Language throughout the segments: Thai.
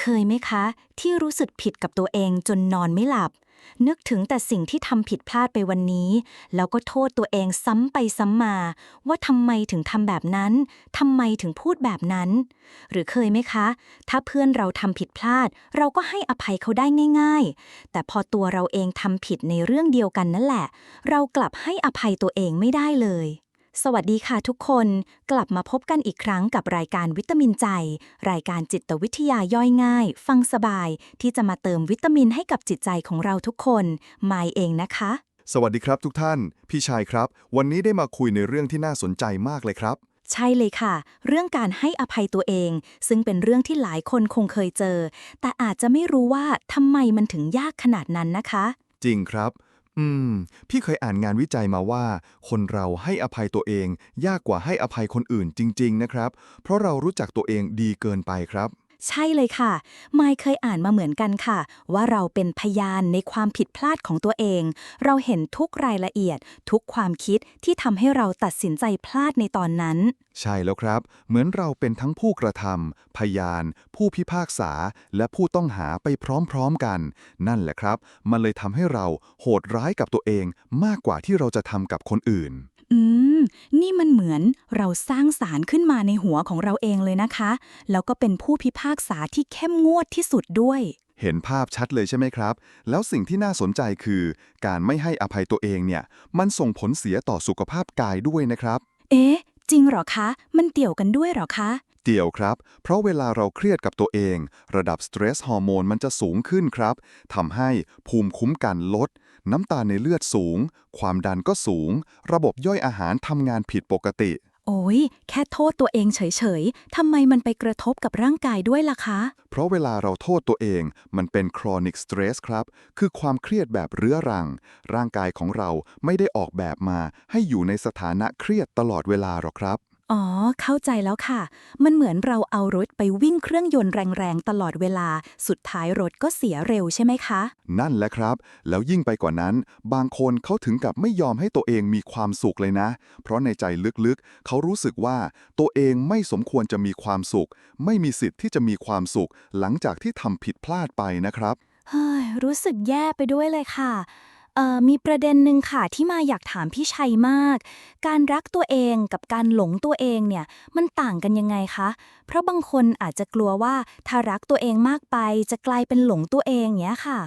เคยไหมคะ ที่รู้สึกผิดกับตัวเองจนนอนไม่หลับ นึกถึงแต่สิ่งที่ทำผิดพลาดไปวันนี้ แล้วก็โทษตัวเองซ้ำไปซ้ำมา ว่าทำไมถึงทำแบบนั้นทำไมถึงพูดแบบนั้น หรือเคยไหมคะ ถ้าเพื่อนเราทำผิดพลาด เราก็ให้อภัยเขาได้ง่าย ๆ แต่พอตัวเราเองทำผิดในเรื่องเดียวกันนั่นแหละ เรากลับให้อภัยตัวเองไม่ได้เลย สวัสดีค่ะทุกคน กลับมาพบกันอีกครั้งกับรายการวิตามินใจ รายการจิตวิทยาย่อยง่าย ฟังสบาย ที่จะมาเติมวิตามินให้กับจิตใจของเราทุกคนมายเองนะคะ สวัสดีครับทุกท่าน พี่ชายครับ วันนี้ได้มาคุยในเรื่องที่น่าสนใจมากเลยครับ ใช่เลยค่ะ เรื่องการให้อภัยตัวเอง ซึ่งเป็นเรื่องที่หลายคนคงเคยเจอ แต่อาจจะไม่รู้ว่าทำไมมันถึงยากขนาดนั้นนะคะ จริงครับ อืม พี่เคยอ่านงานวิจัยมาว่า คนเราให้อภัยตัวเอง ยากกว่าให้อภัยคนอื่นจริง ๆ นะครับ เพราะเรารู้จักตัวเองดีเกินไปครับ ใช่เลยค่ะมายเคยอ่านมาเหมือนกันค่ะ ว่าเราเป็นพยานในความผิดพลาดของตัวเอง เราเห็นทุกรายละเอียด ทุกความคิดที่ทำให้เราตัดสินใจพลาดในตอนนั้น ใช่แล้วครับ เหมือนเราเป็นทั้งผู้กระทำพยาน ผู้พิพากษา และผู้ต้องหาไปพร้อมๆกัน นั่นแหละครับ มันเลยทำให้เราโหดร้ายกับตัวเองมากกว่าที่เราจะทำกับคนอื่น อืม นี่มันเหมือนเราสร้างสารขึ้นมาในหัวของเราเองเลยนะคะ แล้วก็เป็นผู้พิพากษาที่เข้มงวดที่สุดด้วย เห็นภาพชัดเลยใช่ไหมครับ แล้วสิ่งที่น่าสนใจคือ การไม่ให้อภัยตัวเองเนี่ย มันส่งผลเสียต่อสุขภาพกายด้วยนะครับ เอ๊ะ จริงเหรอคะ มันเตี่ยวกันด้วยเหรอคะเดี่ยวครับ เพราะเวลาเราเครียดกับตัวเอง ระดับสเตรสฮอร์โมนมันจะสูงขึ้นครับ ทำให้ภูมิคุ้มกันลด น้ำตาลในเลือดสูง ความดันก็สูง ระบบย่อยอาหารทำงานผิดปกติ โอ้ยแค่โทษตัวเองเฉยๆ ทำไมมันไปกระทบกับร่างกายด้วยล่ะคะ เพราะเวลาเราโทษตัวเองมันเป็น chronic stress ครับ คือความเครียดแบบเรื้อรัง ร่างกายของเราไม่ได้ออกแบบมาให้อยู่ในสถานะเครียดตลอดเวลาหรอกครับ อ๋อ เข้าใจแล้วค่ะ มันเหมือนเราเอารถไปวิ่งเครื่องยนต์แรงๆ ตลอดเวลา สุดท้ายรถก็เสียเร็วใช่ไหมคะ นั่นแหละครับ แล้วยิ่งไปกว่านั้น บางคนเขาถึงกับไม่ยอมให้ตัวเองมีความสุขเลยนะ เพราะในใจลึกๆ เขารู้สึกว่าตัวเองไม่สมควรจะมีความสุข ไม่มีสิทธิ์ที่จะมีความสุข หลังจากที่ทำผิดพลาดไปนะครับ เฮ้ย รู้สึกแย่ไปด้วยเลยค่ะเอ่อ มีประเด็นหนึ่งค่ะที่มาอยากถามพี่ชัยมาก การรักตัวเองกับการหลงตัวเองเนี่ยมันต่างกันยังไงคะ เพราะบางคนอาจจะกลัวว่าถ้ารักตัวเองมากไป จะกลายเป็นหลงตัวเองเนี้ยค่ะ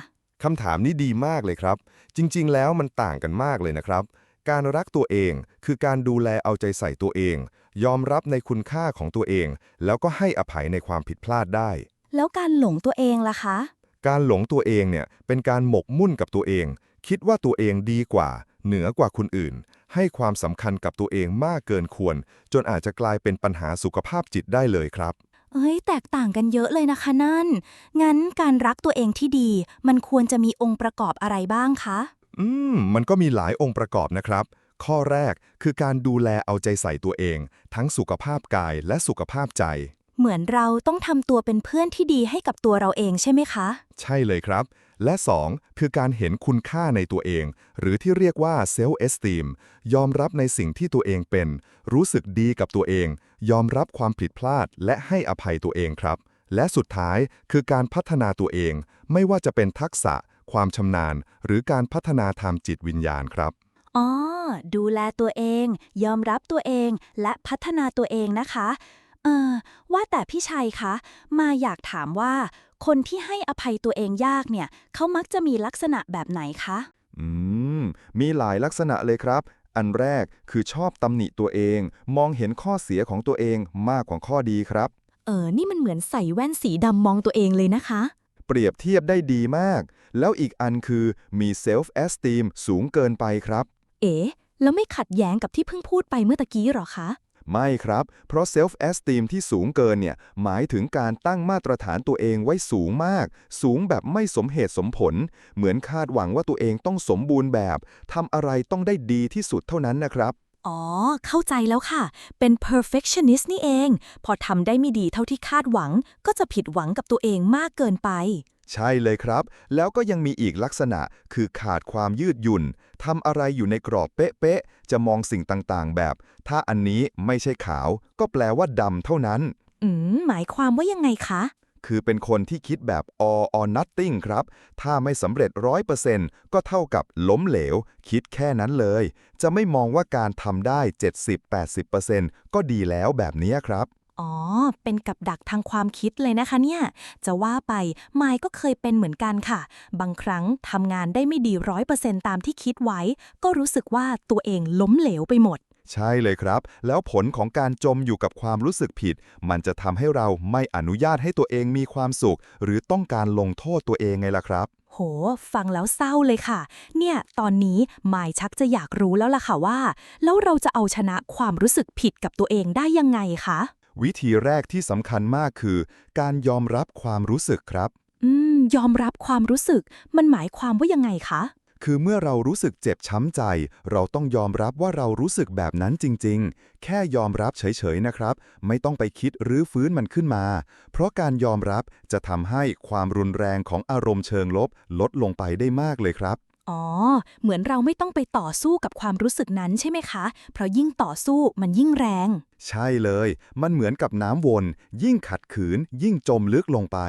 คำถามนี้ดีมากเลยครับ จริง ๆ แล้วมันต่างกันมากเลยนะครับ การรักตัวเองคือการดูแลเอาใจใส่ตัวเอง ยอมรับในคุณค่าของตัวเอง แล้วก็ให้อภัยในความผิดพลาดได้ แล้วการหลงตัวเองล่ะคะ การหลงตัวเองเนี่ยเป็นการหมกมุ่นกับตัวเอง คิดว่าตัวเองดีกว่า เหนือกว่าคนอื่น ให้ความสำคัญกับตัวเองมากเกินควร จนอาจจะกลายเป็นปัญหาสุขภาพจิตได้เลยครับ เอ้ย แตกต่างกันเยอะเลยนะคะนั่น งั้นการรักตัวเองที่ดี มันควรจะมีองค์ประกอบอะไรบ้างคะ อืม มันก็มีหลายองค์ประกอบนะครับ ข้อแรกคือการดูแลเอาใจใส่ตัวเอง ทั้งสุขภาพกายและสุขภาพใจ เหมือนเราต้องทำตัวเป็นเพื่อนที่ดีให้กับตัวเราเองใช่ไหมคะ ใช่เลยครับ และ 2 คือการเห็นคุณค่าในตัวเอง หรือที่เรียกว่า self esteem ยอมรับในสิ่งที่ตัวเองเป็น รู้สึกดีกับตัวเอง ยอมรับความผิดพลาด และให้อภัยตัวเองครับ และสุดท้ายคือการพัฒนาตัวเอง ไม่ว่าจะเป็นทักษะ ความชำนาญ หรือการพัฒนาทางจิตวิญญาณครับ อ๋อ ดูแลตัวเอง ยอมรับตัวเอง และพัฒนาตัวเองนะคะ เออ ว่าแต่พี่ชัยคะ มาอยากถามว่า คนที่ให้อภัยตัวเองยากเนี่ย เขามักจะมีลักษณะแบบไหนคะ อืม มีหลายลักษณะเลยครับ อันแรกคือชอบตำหนิตัวเอง มองเห็นข้อเสียของตัวเองมากกว่าข้อดีครับ เออ นี่มันเหมือนใส่แว่นสีดำมองตัวเองเลยนะคะ เปรียบเทียบได้ดีมาก แล้วอีกอันคือมี self esteem สูงเกินไปครับ เอ๋แล้วไม่ขัดแย้งกับที่เพิ่งพูดไปเมื่อตะกี้หรอคะ ไม่ครับ เพราะ self esteem ที่สูงเกินเนี่ย หมายถึงการตั้งมาตรฐานตัวเองไว้สูงมาก สูงแบบไม่สมเหตุสมผล เหมือนคาดหวังว่าตัวเองต้องสมบูรณ์แบบทำอะไรต้องได้ดีที่สุดเท่านั้นนะครับ อ๋อ เข้าใจแล้วค่ะ เป็น perfectionist นี่เอง พอทำได้ไม่ดีเท่าที่คาดหวัง ก็จะผิดหวังกับตัวเองมากเกินไป ใช่เลยครับ แล้วก็ยังมีอีกลักษณะคือขาดความยืดหยุ่น ทำอะไรอยู่ในกรอบเป๊ะๆ จะมองสิ่งต่างๆ แบบ ถ้าอันนี้ไม่ใช่ขาว ก็แปลว่าดำเท่านั้น อืม หมายความว่ายังไงคะ คือเป็นคนที่คิดแบบ all or nothing ครับ ถ้าไม่สำเร็จ100%ก็เท่ากับล้มเหลว คิดแค่นั้นเลย จะไม่มองว่าการทำได้ 70-80%ก็ดีแล้วแบบนี้ครับ อ๋อ เป็นกับดักทางความคิดเลยนะคะเนี่ย จะว่าไปไมค์ก็เคยเป็นเหมือนกันค่ะ บางครั้งทำงานได้ไม่ดีร้อยเปอร์เซ็นตามที่คิดไว้ ก็รู้สึกว่าตัวเองล้มเหลวไปหมด ใช่เลยครับ แล้วผลของการจมอยู่กับความรู้สึกผิด มันจะทำให้เราไม่อนุญาตให้ตัวเองมีความสุข หรือต้องการลงโทษตัวเองไงล่ะครับ โห ฟังแล้วเศร้าเลยค่ะ เนี่ย ตอนนี้ไมค์ชักจะอยากรู้แล้วล่ะค่ะว่า แล้วเราจะเอาชนะความรู้สึกผิดกับตัวเองได้ยังไงคะ วิธีแรกที่สำคัญมากคือ การยอมรับความรู้สึกครับ อืม ยอมรับความรู้สึก มันหมายความว่ายังไงคะ คือเมื่อเรารู้สึกเจ็บช้ำใจ เราต้องยอมรับว่าเรารู้สึกแบบนั้นจริง ๆ แค่ยอมรับเฉย ๆ นะครับ ไม่ต้องไปคิดหรือฟื้นมันขึ้นมา เพราะการยอมรับจะทำให้ความรุนแรงของอารมณ์เชิงลบ ลดลงไปได้มากเลยครับ อ๋อ เหมือนเราไม่ต้องไปต่อสู้กับความรู้สึกนั้นใช่ไหมคะ เพราะยิ่งต่อสู้มันยิ่งแรง ใช่เลย มันเหมือนกับน้ำวน ยิ่งขัดขืน ยิ่งจมลึกลงไป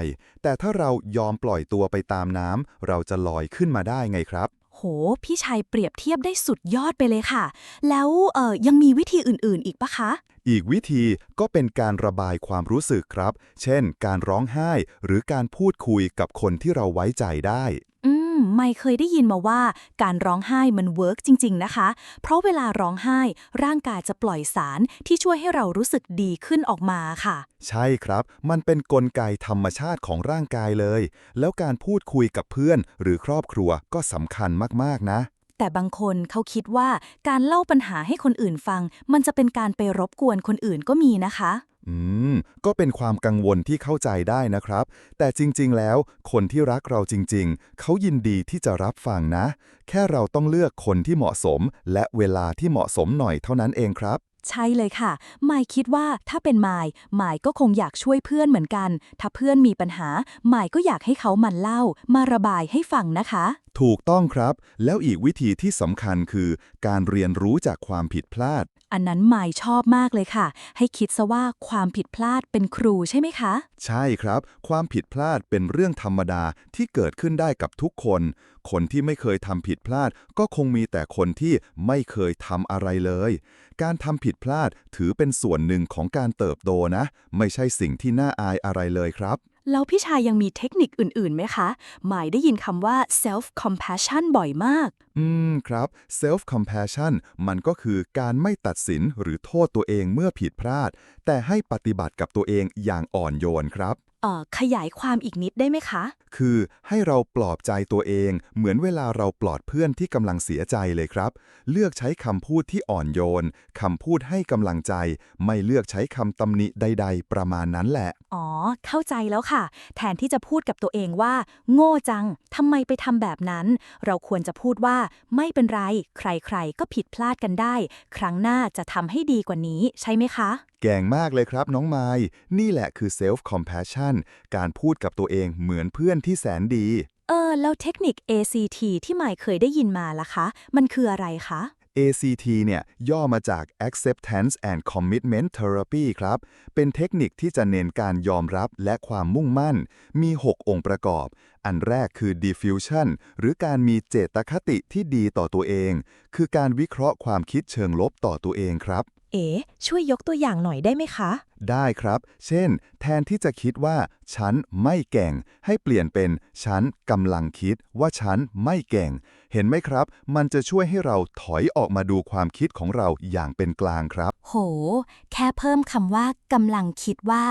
แต่ถ้าเรายอมปล่อยตัวไปตามน้ำเราจะลอยขึ้นมาได้ไงครับ โห พี่ชัยเปรียบเทียบได้สุดยอดไปเลยค่ะ แล้วเอ่อยังมีวิธีอื่นๆ อีกปะคะ อีกวิธีก็เป็นการระบายความรู้สึกครับ เช่น การร้องไห้ หรือการพูดคุยกับคนที่เราไว้ใจได้ อืม ไม่เคยได้ยินมาว่าการร้องไห้มันเวิร์กจริง ๆ นะคะ เพราะเวลาร้องไห้ร่างกายจะปล่อยสารที่ช่วยให้เรารู้สึกดีขึ้นออกมาค่ะ ใช่ครับ มันเป็นนกลไกธรรมชาติของร่างกายเลย แล้วการพูดคุยกับเพื่อนหรือครอบครัวก็สำคัญมาก ๆ นะแต่บางคนเขาคิดว่าการเล่าปัญหาให้คนอื่นฟัง มันจะเป็นการไปรบกวนคนอื่นก็มีนะคะ อืม ก็เป็นความกังวลที่เข้าใจได้นะครับ แต่จริงๆ แล้ว คนที่รักเราจริงๆ เขายินดีที่จะรับฟังนะ แค่เราต้องเลือกคนที่เหมาะสม และเวลาที่เหมาะสมหน่อยเท่านั้นเองครับ ใช่เลยค่ะไมายคิดว่าถ้าเป็นไมายไมายก็คงอยากช่วยเพื่อนเหมือนกัน ถ้าเพื่อนมีปัญหาไมายก็อยากให้เขามันเล่า มาระบายให้ฟังนะคะ ถูกต้องครับ แล้วอีกวิธีที่สำคัญคือ การเรียนรู้จากความผิดพลาด อันนั้นไมายชอบมากเลยค่ะ ให้คิดซะว่าความผิดพลาดเป็นครูใช่ไหมคะ ใช่ครับ ความผิดพลาดเป็นเรื่องธรรมดาที่เกิดขึ้นได้กับทุกคน คนที่ไม่เคยทำผิดพลาด ก็คงมีแต่คนที่ไม่เคยทำอะไรเลย การทำผิดพลาดถือเป็นส่วนหนึ่งของการเติบโตนะ ไม่ใช่สิ่งที่น่าอายอะไรเลยครับ แล้วพี่ชายยังมีเทคนิคอื่นๆไหมคะ หมายได้ยินคำว่า self compassion บ่อยมาก อืมครับ self compassion มันก็คือการไม่ตัดสินหรือโทษตัวเองเมื่อผิดพลาด แต่ให้ปฏิบัติกับตัวเองอย่างอ่อนโยนครับ ขยายความอีกนิดได้ไหมคะ คือให้เราปลอบใจตัวเอง เหมือนเวลาเราปลอดเพื่อนที่กำลังเสียใจเลยครับ เลือกใช้คำพูดที่อ่อนโยนคำพูดให้กำลังใจ ไม่เลือกใช้คำตำหนิใด ๆ ประมาณนั้นแหละ อ๋อ เข้าใจแล้วค่ะ แทนที่จะพูดกับตัวเองว่า โง่จังทำไมไปทำแบบนั้น เราควรจะพูดว่าไม่เป็นไร ใครๆ ก็ผิดพลาดกันได้ ครั้งหน้าจะทำให้ดีกว่านี้ใช่ไหมคะ แก่งมากเลยครับน้องไม้นี่แหละคือ self compassion การพูดกับตัวเองเหมือนเพื่อนที่แสนดี เออ แล้วเทคนิค ACT ที่หมายเคยได้ยินมาล่ะคะ มันคืออะไรคะ ACT เนี่ยย่อมาจาก Acceptance and Commitment Therapy ครับ เป็นเทคนิคที่จะเน้นการยอมรับและความมุ่งมั่น มี 6 องค์ประกอบ อันแรกคือ diffusion หรือการมีเจตคติที่ดีต่อตัวเอง คือการวิเคราะห์ความคิดเชิงลบต่อตัวเองครับ เอ๋ช่วยยกตัวอย่างหน่อยได้ไหมคะ ได้ครับ เช่น แทนที่จะคิดว่า ฉันไม่เก่ง ให้เปลี่ยนเป็น ฉันกำลังคิดว่าฉันไม่เก่ง เห็นไหมครับ มันจะช่วยให้เราถอยออกมาดูความคิดของเราอย่างเป็นกลางครับ โห แค่เพิ่มคำว่ากำลังคิดว่า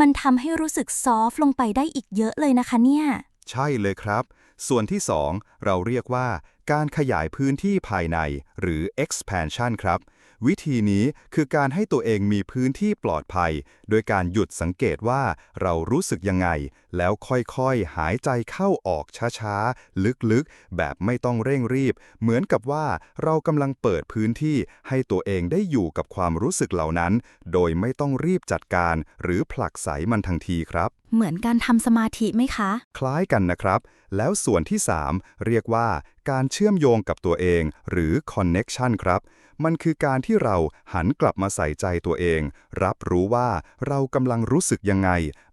มันทำให้รู้สึกซอฟต์ลงไปได้อีกเยอะเลยนะคะเนี่ย ใช่เลยครับ ส่วนที่ 2 เราเรียกว่า การขยายพื้นที่ภายใน หรือ expansion ครับ วิธีนี้คือการให้ตัวเองมีพื้นที่ปลอดภัย โดยการหยุดสังเกตว่าเรารู้สึกยังไง แล้วค่อยๆ หายใจเข้าออกช้าๆ ลึกๆ แบบไม่ต้องเร่งรีบ เหมือนกับว่าเรากำลังเปิดพื้นที่ให้ตัวเองได้อยู่กับความรู้สึกเหล่านั้น โดยไม่ต้องรีบจัดการ หรือผลักไสมันทันทีครับ เหมือนการทำสมาธิไหมคะ คล้ายกันนะครับ แล้วส่วนที่ 3 เรียกว่าการเชื่อมโยงกับตัวเอง หรือ connection ครับ มันคือการที่เราหันกลับมาใส่ใจตัวเอง รับรู้ว่าเรากำลังรู้สึกยังไง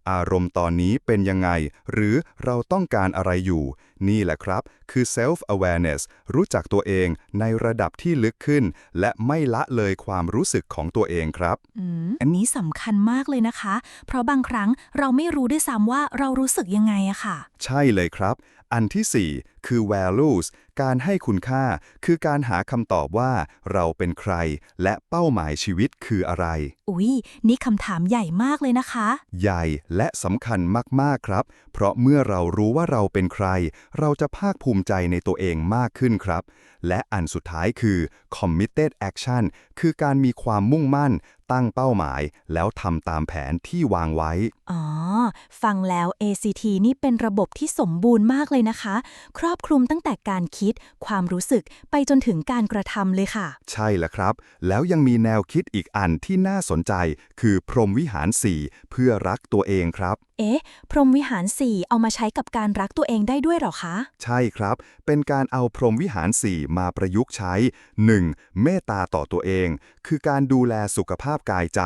อารมณ์ตอนนี้เป็นยังไง หรือเราต้องการอะไรอยู่ นี่แหละครับ คือ self awareness รู้จักตัวเองในระดับที่ลึกขึ้น และไม่ละเลยความรู้สึกของตัวเองครับอืมอันนี้สำคัญมากเลยนะคะ เพราะบางครั้งเราไม่รู้ด้วยซ้ำว่าเรารู้สึกยังไงอะค่ะ ใช่เลยครับ อันที่ 4 คือ values การให้คุณค่า คือการหาคำตอบว่า เราเป็นใคร และเป้าหมายชีวิตคืออะไร อุ๊ย นี่คำถามใหญ่มากเลยนะคะ ใหญ่และสำคัญมากๆครับ เพราะเมื่อเรารู้ว่าเราเป็นใคร เราจะภาคภูมิใจในตัวเองมากขึ้นครับ และอันสุดท้ายคือ committed action คือการมีความมุ่งมั่น ตั้งเป้าหมาย แล้วทำตามแผนที่วางไว้ อ๋อ ฟังแล้ว ACT นี่เป็นระบบที่สมบูรณ์มากเลยนะคะ ครอบคลุมตั้งแต่การคิด ความรู้สึกไปจนถึงการกระทำเลยค่ะ ใช่แล้วครับ แล้วยังมีแนวคิดอีกอันที่น่าสนใจ คือพรหมวิหาร 4 เพื่อรักตัวเองครับ เอ๊ะ พรหมวิหาร4เอามาใช้กับการรักตัวเองได้ด้วยเหรอคะ ใช่ครับ เป็นการเอาพรหมวิหาร 4 มาประยุกต์ใช้ 1. เมตตาต่อตัวเอง คือการดูแลสุขภาพกายใจ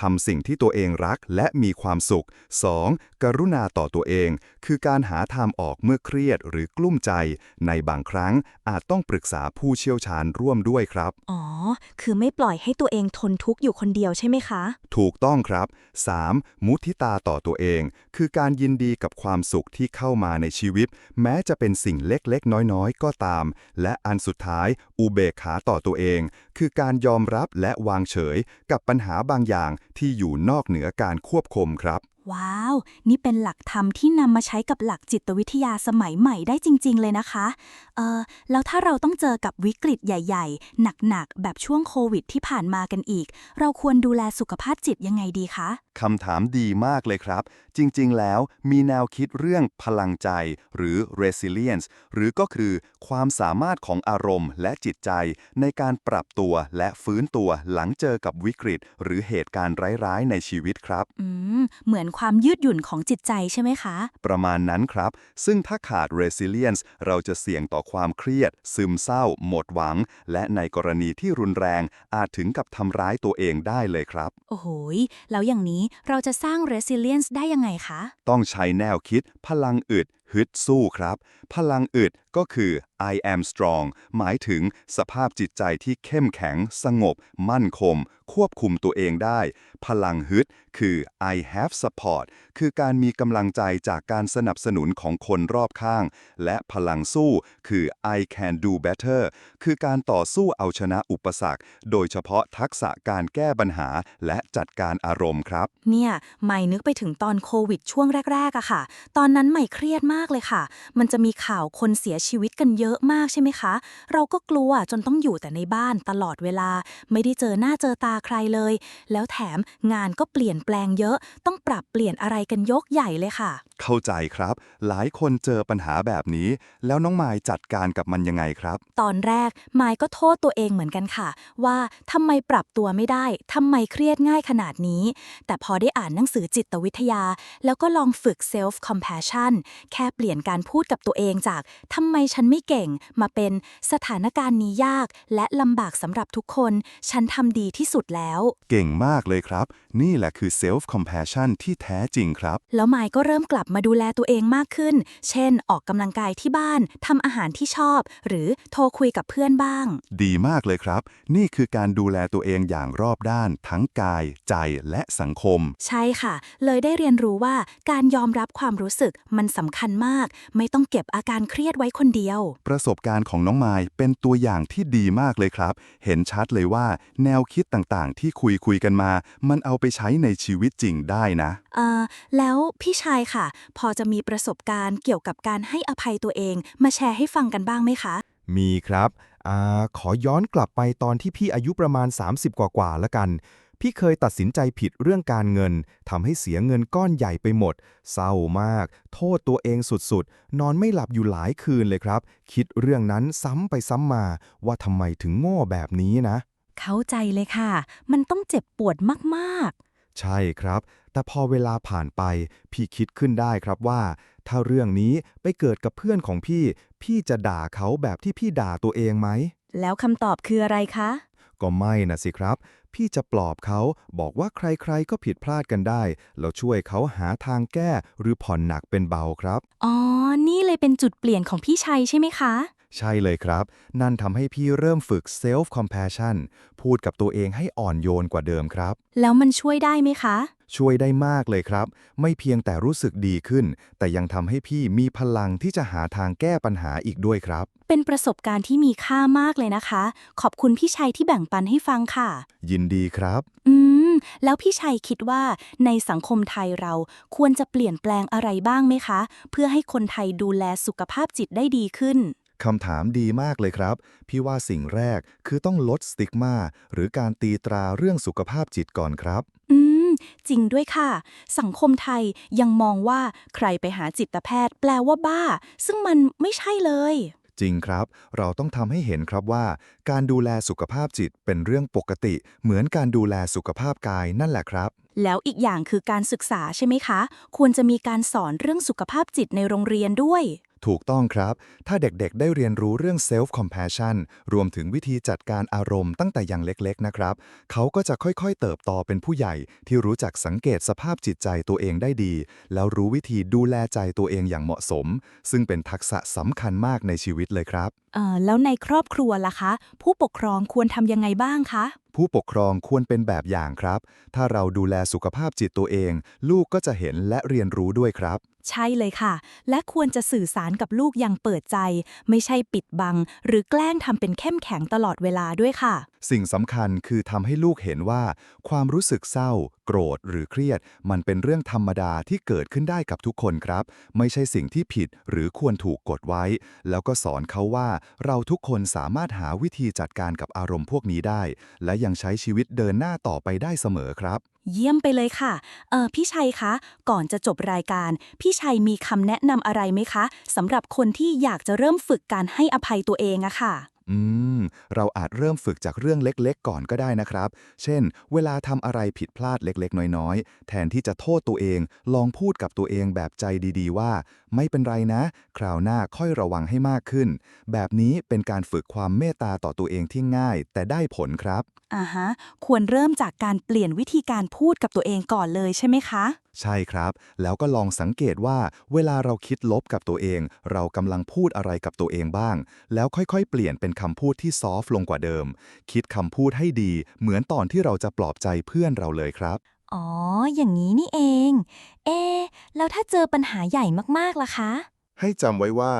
ทำสิ่งที่ตัวเองรักและมีความสุข 2. กรุณาต่อตัวเอง คือการหาทางออกเมื่อเครียดหรือกลุ้มใจ ในบางครั้งอาจต้องปรึกษาผู้เชี่ยวชาญร่วมด้วยครับ อ๋อ คือไม่ปล่อยให้ตัวเองทนทุกข์อยู่คนเดียวใช่ไหมคะ ถูกต้องครับ 3. มุทิตาต่อตัวเองคือการยินดีกับความสุขที่เข้ามาในชีวิต แม้จะเป็นสิ่งเล็กๆ น้อยๆ ก็ตาม และอันสุดท้าย อุเบกขาต่อตัวเอง คือการยอมรับและวางเฉย กับปัญหาบางอย่างที่อยู่นอกเหนือการควบคุมครับ ว้าว นี่เป็นหลักธรรมที่นำมาใช้กับหลักจิตวิทยาสมัยใหม่ได้จริง ๆ เลยนะคะ เออแล้วถ้าเราต้องเจอกับวิกฤตใหญ่ ๆ หนัก ๆ แบบช่วงโควิดที่ผ่านมากันอีก เราควรดูแลสุขภาพจิตยังไงดีคะ คำถามดีมากเลยครับ จริง ๆ แล้วมีแนวคิดเรื่องพลังใจ หรือ resilience หรือก็คือความสามารถของอารมณ์ และจิตใจ ในการปรับตัวและฟื้นตัวหลังเจอกับวิกฤต หรือเหตุการณ์ร้าย ๆ ในชีวิตครับ อืม เหมือนความยืดหยุ่นของจิตใจใช่ไหมคะ ประมาณนั้นครับ ซึ่งถ้าขาด resilience เราจะเสี่ยงต่อความเครียด ซึมเศร้า หมดหวัง และในกรณีที่รุนแรง อาจถึงกับทำร้ายตัวเองได้เลยครับ โอ้โหยแล้วอย่างนี้เราจะสร้าง resilience ได้ยังไงคะ ต้องใช้แนวคิด พลังอึด ฮึดสู้ครับ พลังอึดก็คือ I am strong หมายถึงสภาพจิตใจที่เข้มแข็ง สงบ มั่นคง ควบคุมตัวเองได้ พลังฮึดคือ I have support คือการมีกำลังใจจากการสนับสนุนของคนรอบข้าง และพลังสู้คือ I can do better คือการต่อสู้เอาชนะอุปสรรค โดยเฉพาะทักษะการแก้ปัญหาและจัดการอารมณ์ครับ เนี่ยใหม่นึกไปถึงตอนโควิดช่วงแรกๆอะค่ะ ตอนนั้นใหม่เครียดมากเลยค่ะ มันจะมีข่าวคนเสียชีวิตกันเยอะมากใช่ไหมคะ เราก็กลัวจนต้องอยู่แต่ในบ้านตลอดเวลา ไม่ได้เจอหน้าเจอตาใครเลย แล้วแถมงานก็เปลี่ยนแปลงเยอะ ต้องปรับเปลี่ยนอะไรกันยกใหญ่เลยค่ะเข้าใจครับ หลายคนเจอปัญหาแบบนี้ แล้วน้องมายจัดการกับมันยังไงครับ ตอนแรกไมายก็โทษตัวเองเหมือนกันค่ะ ว่าทำไมปรับตัวไม่ได้ทำไมเครียดง่ายขนาดนี้ แต่พอได้อ่านหนังสือจิตวิทยา แล้วก็ลองฝึก self compassion แค่เปลี่ยนการพูดกับตัวเองจากทำไมฉันไม่เก่งมาเป็นสถานการณ์นี้ยาก และลำบากสำหรับทุกคน ฉันทำดีที่สุดแล้ว เก่งมากเลยครับ นี่แหละคือ self compassion ที่แท้จริงครับ แล้วไมค์ก็เริ่มกลับมาดูแลตัวเองมากขึ้น เช่น ออกกำลังกายที่บ้านทำอาหารที่ชอบ หรือโทรคุยกับเพื่อนบ้าง ดีมากเลยครับ นี่คือการดูแลตัวเองอย่างรอบด้าน ทั้งกาย ใจและสังคม ใช่ค่ะ เลยได้เรียนรู้ว่าการยอมรับความรู้สึกมันสำคัญมาก ไม่ต้องเก็บอาการเครียดไว้คนเดียว ประสบการณ์ของน้องมายเป็นตัวอย่างที่ดีมากเลยครับ เห็นชัดเลยว่า แนวคิดต่างๆ ที่คุยคุยกันมา มันเอาไปใช้ในชีวิตจริงได้นะ เอ่อแล้วพี่ชายค่ะพอจะมีประสบการณ์เกี่ยวกับการให้อภัยตัวเอง มาแชร์ให้ฟังกันบ้างไหมคะ มีครับอาขอย้อนกลับไปตอนที่พี่อายุประมาณ 30 กว่ากว่าๆแล้วกัน พี่เคยตัดสินใจผิดเรื่องการเงินทำให้เสียเงินก้อนใหญ่ไปหมด เศร้ามาก โทษตัวเองสุดๆ นอนไม่หลับอยู่หลายคืนเลยครับ คิดเรื่องนั้นซ้ำไปซ้ำมา ว่าทำไมถึงโง่แบบนี้นะ เข้าใจเลยค่ะ มันต้องเจ็บปวดมากใช่ครับ แต่พอเวลาผ่านไป พี่คิดขึ้นได้ครับว่า ถ้าเรื่องนี้ไปเกิดกับเพื่อนของพี่ พี่จะด่าเขาแบบที่พี่ด่าตัวเองไหมๆแล้วคำตอบคืออะไรคะ ก็ไม่นะสิครับ พี่จะปลอบเขาบอกว่าใครๆก็ผิดพลาดกันได้ แล้วช่วยเขาหาทางแก้หรือผ่อนหนักเป็นเบาครับ อ๋อ นี่เลยเป็นจุดเปลี่ยนของพี่ชัยใช่ไหมคะ ใช่เลยครับ นั่นทำให้พี่เริ่มฝึก self compassion พูดกับตัวเองให้อ่อนโยนกว่าเดิมครับ แล้วมันช่วยได้ไหมคะ ช่วยได้มากเลยครับ ไม่เพียงแต่รู้สึกดีขึ้น แต่ยังทำให้พี่มีพลังที่จะหาทางแก้ปัญหาอีกด้วยครับ เป็นประสบการณ์ที่มีค่ามากเลยนะคะ ขอบคุณพี่ชัยที่แบ่งปันให้ฟังค่ะ ยินดีครับ อืม แล้วพี่ชัยคิดว่าในสังคมไทยเราควรจะเปลี่ยนแปลงอะไรบ้างไหมคะ เพื่อให้คนไทยดูแลสุขภาพจิตได้ดีขึ้น คำถามดีมากเลยครับ พี่ว่าสิ่งแรกคือต้องลดสติกมาหรือการตีตราเรื่องสุขภาพจิตก่อนครับ อืม จริงด้วยค่ะ สังคมไทยยังมองว่าใครไปหาจิตแพทย์ แปลว่าบ้า ซึ่งมันไม่ใช่เลยจริงครับ เราต้องทำให้เห็นครับว่า การดูแลสุขภาพจิตเป็นเรื่องปกติ เหมือนการดูแลสุขภาพกายนั่นแหละครับ แล้วอีกอย่างคือการศึกษาใช่ไหมคะ ควรจะมีการสอนเรื่องสุขภาพจิตในโรงเรียนด้วย ถูกต้องครับ ถ้าเด็กๆ ได้เรียนรู้เรื่อง self compassion รวมถึงวิธีจัดการอารมณ์ตั้งแต่ยังเล็กๆ นะครับ เขาก็จะค่อยๆ เติบโตเป็นผู้ใหญ่ ที่รู้จักสังเกตสภาพจิตใจตัวเองได้ดี แล้วรู้วิธีดูแลใจตัวเองอย่างเหมาะสม ซึ่งเป็นทักษะสำคัญมากในชีวิตเลยครับ เอ่อแล้วในครอบครัวล่ะคะ ผู้ปกครองควรทำยังไงบ้างคะ ผู้ปกครองควรเป็นแบบอย่างครับ ถ้าเราดูแลสุขภาพจิตตัวเอง ลูกก็จะเห็นและเรียนรู้ด้วยครับ ใช่เลยค่ะ และควรจะสื่อสารกับลูกอย่างเปิดใจ ไม่ใช่ปิดบัง หรือแกล้งทำเป็นเข้มแข็งตลอดเวลาด้วยค่ะ สิ่งสำคัญคือทำให้ลูกเห็นว่า ความรู้สึกเศร้า โกรธหรือเครียด มันเป็นเรื่องธรรมดาที่เกิดขึ้นได้กับทุกคนครับ ไม่ใช่สิ่งที่ผิดหรือควรถูกกดไว้ แล้วก็สอนเขาว่า เราทุกคนสามารถหาวิธีจัดการกับอารมณ์พวกนี้ได้ และยังใช้ชีวิตเดินหน้าต่อไปได้เสมอครับเยี่ยมไปเลยค่ะ เออพี่ชัยคะ ก่อนจะจบรายการ พี่ชัยมีคำแนะนำอะไรไหมคะสำหรับคนที่อยากจะเริ่มฝึกการให้อภัยตัวเองอะค่ะ อืม เราอาจเริ่มฝึกจากเรื่องเล็กๆ ก่อนก็ได้นะครับ เช่น เวลาทำอะไรผิดพลาดเล็กๆ น้อยๆ แทนที่จะโทษตัวเอง ลองพูดกับตัวเองแบบใจดีๆ ว่า ไม่เป็นไรนะ คราวหน้าค่อยระวังให้มากขึ้น แบบนี้เป็นการฝึกความเมตตาต่อตัวเองที่ง่าย แต่ได้ผลครับ อ่าฮะ ควรเริ่มจากการเปลี่ยนวิธีการพูดกับตัวเองก่อนเลยใช่ไหมคะ ใช่ครับ แล้วก็ลองสังเกตว่าเวลาเราคิดลบกับตัวเอง เรากำลังพูดอะไรกับตัวเองบ้าง แล้วค่อยๆ เปลี่ยนเป็นคำพูดที่ซอฟต์ลงกว่าเดิม คิดคำพูดให้ดี เหมือนตอนที่เราจะปลอบใจเพื่อนเราเลยครับ อ๋อ อย่างนี้นี่เอง เอะแล้วถ้าเจอปัญหาใหญ่มากๆล่ะคะ ให้จำไว้ว่า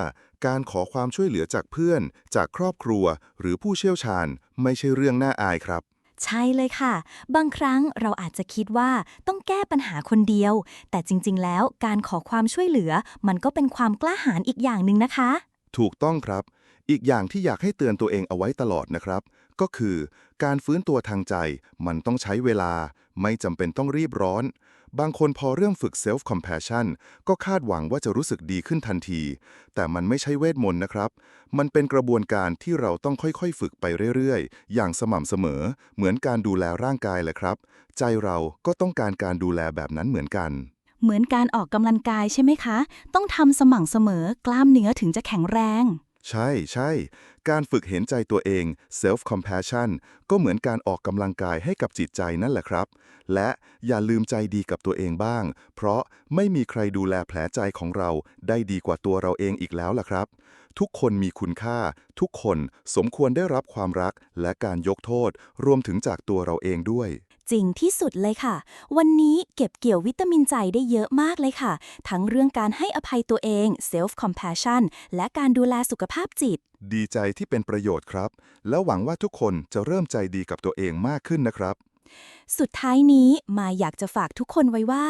การขอความช่วยเหลือจากเพื่อน จากครอบครัว หรือผู้เชี่ยวชาญ ไม่ใช่เรื่องน่าอายครับ ใช่เลยค่ะ บางครั้งเราอาจจะคิดว่าต้องแก้ปัญหาคนเดียว แต่จริง ๆ แล้วการขอความช่วยเหลือ มันก็เป็นความกล้าหาญอีกอย่างหนึ่งนะคะ ถูกต้องครับ อีกอย่างที่อยากให้เตือนตัวเองเอาไว้ตลอดนะครับ ก็คือ การฟื้นตัวทางใจ มันต้องใช้เวลา ไม่จำเป็นต้องรีบร้อน บางคนพอเริ่มฝึก self compassion ก็คาดหวังว่าจะรู้สึกดีขึ้นทันที แต่มันไม่ใช่เวทมนต์นะครับ มันเป็นกระบวนการที่เราต้องค่อยๆ ฝึกไปเรื่อยๆ อย่างสม่ำเสมอ เหมือนการดูแลร่างกายแหละครับ ใจเราก็ต้องการการดูแลแบบนั้นเหมือนกัน เหมือนการออกกำลังกายใช่ไหมคะ ต้องทำสม่ำเสมอกล้ามเนื้อถึงจะแข็งแรง ใช่ใช่ การฝึกเห็นใจตัวเอง self compassion ก็เหมือนการออกกำลังกายให้กับจิตใจนั่นแหละครับ และอย่าลืมใจดีกับตัวเองบ้าง เพราะไม่มีใครดูแลแผลใจของเราได้ดีกว่าตัวเราเองอีกแล้วล่ะครับ ทุกคนมีคุณค่า ทุกคนสมควรได้รับความรักและการยกโทษ รวมถึงจากตัวเราเองด้วย จริงที่สุดเลยค่ะ วันนี้เก็บเกี่ยววิตามินใจได้เยอะมากเลยค่ะ ทั้งเรื่องการให้อภัยตัวเอง self compassion และการดูแลสุขภาพจิต ดีใจที่เป็นประโยชน์ครับ แล้วหวังว่าทุกคนจะเริ่มใจดีกับตัวเองมากขึ้นนะครับ สุดท้ายนี้มาอยากจะฝากทุกคนไว้ว่า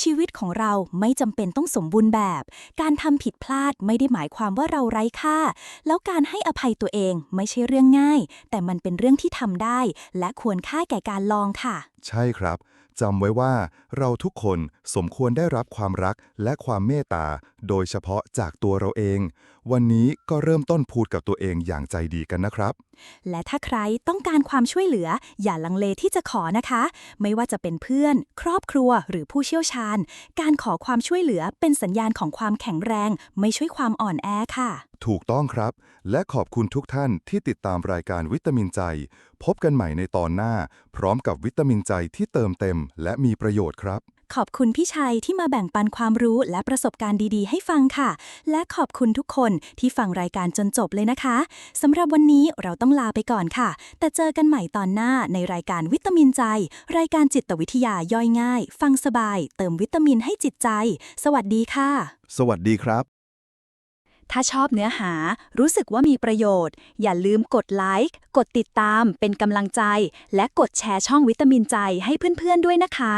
ชีวิตของเราไม่จำเป็นต้องสมบูรณ์แบบ การทำผิดพลาดไม่ได้หมายความว่าเราไร้ค่า แล้วการให้อภัยตัวเองไม่ใช่เรื่องง่าย แต่มันเป็นเรื่องที่ทำได้ และควรค่าแก่การลองค่ะ ใช่ครับจำไว้ว่าเราทุกคนสมควรได้รับความรักและความเมตตา โดยเฉพาะจากตัวเราเอง วันนี้ก็เริ่มต้นพูดกับตัวเองอย่างใจดีกันนะครับ และถ้าใครต้องการความช่วยเหลือ อย่าลังเลที่จะขอนะคะ ไม่ว่าจะเป็นเพื่อน ครอบครัวหรือผู้เชี่ยวชาญ การขอความช่วยเหลือเป็นสัญญาณของความแข็งแรง ไม่ใช่ความอ่อนแอค่ะ ถูกต้องครับ และขอบคุณทุกท่านที่ติดตามรายการวิตามินใจ พบกันใหม่ในตอนหน้า พร้อมกับวิตามินใจที่เติมเต็ม และมีประโยชน์ครับ ขอบคุณพี่ชัยที่มาแบ่งปันความรู้และประสบการณ์ดีๆ ให้ฟังค่ะ และขอบคุณทุกคนที่ฟังรายการจนจบเลยนะคะสำหรับวันนี้เราต้องลาไปก่อนค่ะ แต่เจอกันใหม่ตอนหน้าในรายการวิตามินใจ รายการจิตวิทยาย่อยง่าย ฟังสบาย เติมวิตามินให้จิตใจ สวัสดีค่ะ สวัสดีครับ ถ้าชอบเนื้อหารู้สึกว่ามีประโยชน์ อย่าลืมกดไลค์กดติดตามเป็นกำลังใจ และกดแชร์ช่องวิตามินใจให้เพื่อนๆด้วยนะคะ